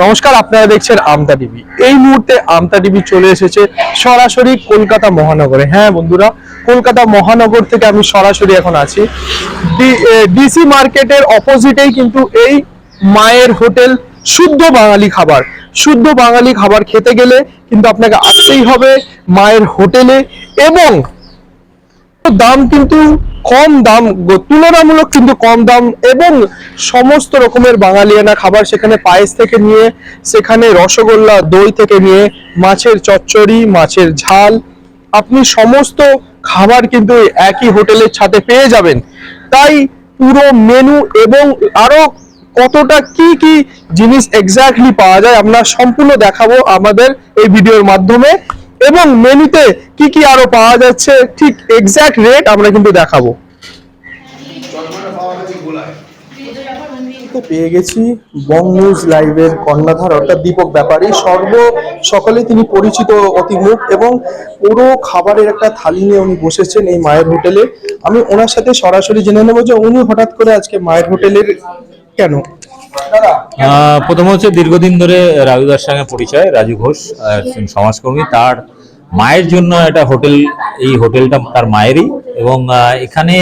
নমস্কার, আপনারা দেখছেন আমতা টিভি। এই মুহূর্তে আমতা টিভি চলে এসেছে সরাসরি কলকাতা মহানগরে। হ্যাঁ বন্ধুরা, কলকাতা মহানগর থেকে আমি সরাসরি এখন আছি। ডিসি মার্কেটের অপোজিটেই কিন্তু এই মায়ের হোটেল শুদ্ধ বাঙালি খাবার। শুদ্ধ বাঙালি খাবার খেতে গেলে কিন্তু আপনাকে আসতেই হবে মায়ের হোটেলে এবং দাম কিন্তু কম দাম তুলনামূলক কিন্তু কম দাম এবং সমস্ত রকমের বাঙালিয়ানা খাবার সেখানে পায়েস থেকে নিয়ে, সেখানে রসগোল্লা, দই থেকে নিয়ে, মাছের চচ্চড়ি, মাছের ঝাল, আপনি সমস্ত খাবার কিন্তু একই হোটেলের ছাদে পেয়ে যাবেন। তাই পুরো মেনু এবং আরও কতটা কি কি জিনিস এক্স্যাক্টলি পাওয়া যায় আমরা সম্পূর্ণ দেখাবো আমাদের এই ভিডিওর মাধ্যমে। এবং মেনুতে কি কি আরও পাওয়া যাচ্ছে, ঠিক এক্স্যাক্ট রেট আমরা কিন্তু দেখাবো। পেয়ে গেছি বং লাইভের কর্ণধার অর্থাৎ দীপক ব্যাপারী। সর্ব সকলে তিনি পরিচিত অতি মুখ এবং পুরো খাবারের একটা থালি নিয়ে উনি বসেছেন এই মায়ের হোটেলে। আমি ওনার সাথে সরাসরি জেনে নেব যে উনি হঠাৎ করে আজকে মায়ের হোটেলের কেন? প্রথম হচ্ছে দীর্ঘদিন ধরে রাজু রাজুদার সঙ্গে পরিচয়, রাজু ঘোষ একজন সমাজকর্মী। তার মায়ের জন্য একটা হোটেল, এই হোটেলটা তার মায়েরই এবং এখানে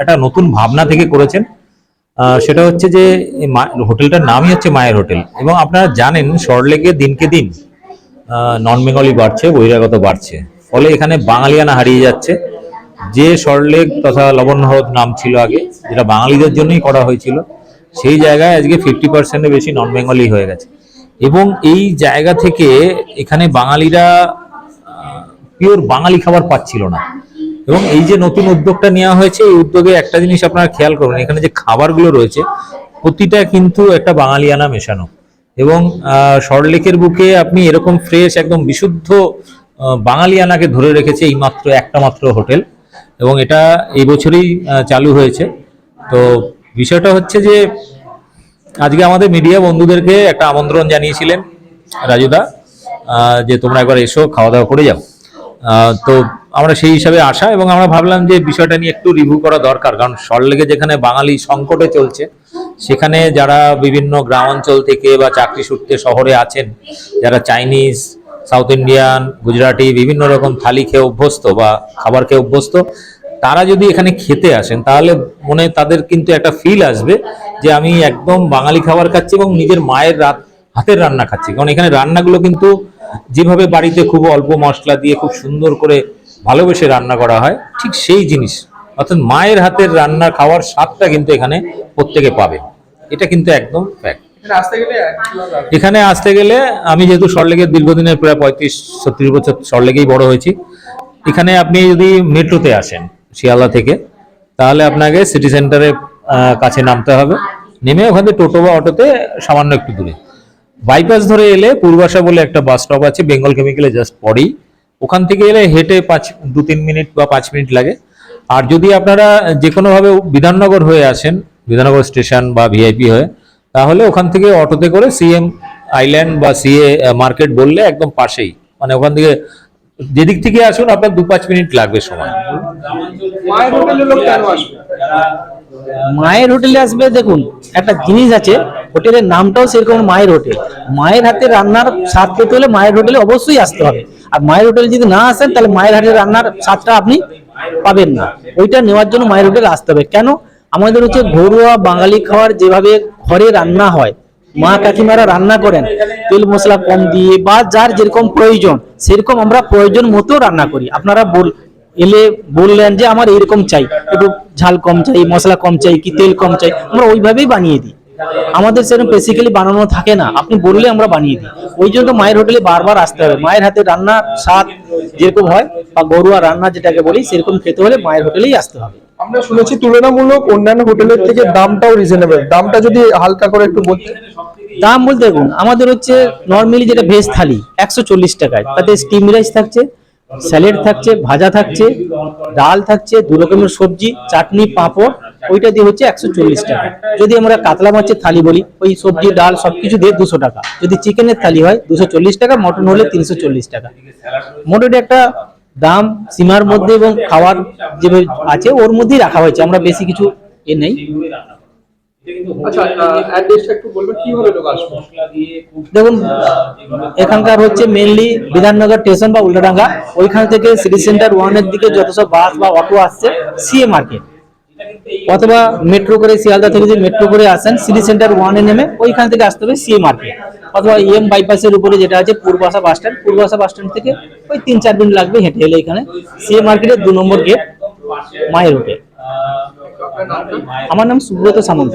একটা নতুন ভাবনা থেকে করেছেন। সেটা হচ্ছে যে হোটেলটার নামই হচ্ছে মায়ের হোটেল এবং আপনারা জানেন সরলেকে দিনকে দিন নন বেঙ্গলি বাড়ছে, বহিরাগত বাড়ছে। ফলে এখানে বাঙালিয়ানা হারিয়ে যাচ্ছে। যে সরলেক তথা লবণ নাম ছিল আগে, যেটা বাঙালিদের জন্যই করা হয়েছিল সেই জায়গায় আজকে ফিফটি পার্সেন্টের বেশি নন বেঙ্গলি হয়ে গেছে। এবং এই জায়গা থেকে এখানে বাঙালিরা পিওর বাঙালি খাবার পাচ্ছিল না। এবং এই যে নতুন উদ্যোগটা নেওয়া হয়েছে, এই উদ্যোগে একটা জিনিস আপনারা খেয়াল করবেন এখানে যে খাবারগুলো রয়েছে, প্রতিটা কিন্তু একটা বাঙালিয়ানা মেশানো। এবং সরলেকের বুকে আপনি এরকম ফ্রেশ একদম বিশুদ্ধ বাঙালিয়ানাকে ধরে রেখেছে এই মাত্র একটা মাত্র হোটেল। এবং এটা এই বছরই চালু হয়েছে। তো বিষয়টা হচ্ছে যে আজকে আমাদের মিডিয়া বন্ধুদেরকে একটা আমন্ত্রণ জানিয়েছিলেন রাজুদা যে তোমরা একবার এসো খাওয়া দাওয়া করে যাও। তো আমরা সেই হিসাবে আসা এবং আমরা ভাবলাম যে বিষয়টা নিয়ে একটু রিভিউ করা দরকার। কারণ সরলেগে যেখানে বাঙালি সংকটে চলছে, সেখানে যারা বিভিন্ন গ্রাম অঞ্চল থেকে বা চাকরি সূত্রে শহরে আছেন, যারা চাইনিজ সাউথ ইন্ডিয়ান গুজরাটি বিভিন্ন রকম থালি খেয়ে অভ্যস্ত বা খাবার খেয়ে অভ্যস্ত তারা যদি এখানে খেতে আসেন তাহলে মনে তাদের কিন্তু একটা ফিল আসবে যে আমি একদম বাঙালি খাবার খাচ্ছি এবং নিজের মায়ের রাত হাতের রান্না খাচ্ছি। কারণ এখানে রান্নাগুলো কিন্তু যেভাবে বাড়িতে খুব অল্প মশলা দিয়ে খুব সুন্দর করে ভালোবেসে রান্না করা হয় ঠিক সেই জিনিস। অর্থাৎ মায়ের হাতের রান্না খাওয়ার স্বাদটা কিন্তু এখানে প্রত্যেকে পাবে। এটা কিন্তু একদম ফ্যাক্ট এখানে আসতে গেলে আমি যেহেতু সরলেগের দীর্ঘদিনের প্রায় পঁয়ত্রিশ ছত্রিশ বছর সরলেগেই বড় হয়েছি এখানে আপনি যদি মেট্রোতে আসেন শিয়ালদা থেকে, তাহলে আপনাকে সিটি সেন্টারের কাছে নামতে হবে। নেমে ওখান থেকে টোটো বা অটোতে সামান্য একটু দূরে। বাইপাস ধরে এলে পূর্বাশা বলে একটা বাস স্টপ আছে বেঙ্গল কেমিক্যালে জাস্ট পরেই ওখান থেকে এলে হেঁটে পাঁচ দু তিন মিনিট বা পাঁচ মিনিট লাগে। আর যদি আপনারা যে কোনোভাবে বিধাননগর হয়ে আসেন, বিধাননগর স্টেশন বা ভিআইপি হয়ে, তাহলে ওখান থেকে অটোতে করে সিএম আইল্যান্ড বা সিএ মার্কেট বললে একদম পাশেই। মানে ওখান থেকে যেদিক থেকে আসুন আপনার দু পাঁচ মিনিট লাগবে সময়। মায়ের হোটেলে আসবে? মায়ের হোটেলে আসবে দেখুন একটা জিনিস আছে হোটেলের নামটাও সেরকম মায়ের হোটেল। মায়ের হাতে রান্নার স্বাদ পেতে হলে মায়ের হোটেলে অবশ্যই আসতে হবে। আর মায়ের হোটেলে যদি না আসেন তাহলে মায়ের হাতে রান্নার স্বাদটা আপনি পাবেন না। ওইটা নেওয়ার জন্য মায়ের হোটেলে আসতে হবে। কেন? আমাদের হচ্ছে ঘরোয়া বাঙালি খাওয়ার যেভাবে ঘরে রান্না হয় মা কাকিমারা রান্না করেন। তেল মশলা কম দিয়ে বা যার যেরকম প্রয়োজন, সেরকম আমরা প্রয়োজন মতো রান্না করি। আপনারা বল, এলে বললেন যে আমার এরকম চাই, একটু ঝাল কম চাই, মশলা কম চাই কি তেল কম চাই, আমরা ওইভাবেই বানিয়ে দিই। আমাদের সেরকম বেসিক্যালি বানানো থাকে না, আপনি বললে আমরা বানিয়ে দিই। ওই জন্য মায়ের হোটেলে বারবার আসতে হবে। মায়ের হাতে রান্না স্বাদ যেরকম হয়, বা গরুয়া রান্না যেটাকে বলি, সেরকম খেতে হলে মায়ের হোটেলেই আসতে হবে। আমরা শুনেছি তুলনামূলক অন্যান্য হোটেলের থেকে দামটাও রিজনেবল দামটা যদি হালকা করে একটু বলতে দাম বলতে দেখুন, আমাদের হচ্ছে নর্মালি যেটা ভেজ থালি, একশো চল্লিশ টাকায়। তাতে স্টিম রাইস থাকছে স্যালাড থাকছে, ভাজা থাকছে, ডাল থাকছে, দু রকমের সবজি, চাটনি, পাঁপড়, ওইটা দিয়ে হচ্ছে একশো চল্লিশ টাকা। যদি আমরা কাতলা মাছের থালি বলি, ওই সবজি, ডাল সবকিছু দিয়ে দুশো টাকা। যদি চিকেনের থালি হয়, দুশো চল্লিশ টাকা, মটন হলে তিনশো চল্লিশ টাকা। মোটামুটি একটা দাম, সীমার মধ্যে এবং খাওয়ার যে আছে, ওর মধ্যেই রাখা হয়েছে। আমরা বেশি কিছু এ নেই। দেখুন এখানকার হচ্ছে মেনলি বিধাননগর স্টেশন বা উল্টাডাঙ্গা। ওইখান থেকে সিটি সেন্টার ওয়ানের দিকে যত সব বাস বা অটো আসছে সিএ মার্কেট অথবা মেট্রো করে শিয়ালদা থেকে যদি মেট্রো করে আসেন সিটি সেন্টার ওয়ানে নেমে ওইখান থেকে আসতে হবে সিএ মার্কেট অথবা ইএম বাইপাসের উপরে যেটা আছে পূর্বাশা বাস স্ট্যান্ড পূর্বাশা বাস স্ট্যান্ড থেকে ওই তিন চার মিনিট লাগবে হেঁটে এলে এখানে। সিএ মার্কেটের দু নম্বর গেট মায়ের হোটেল আমার নাম সুব্রত সামন্ত।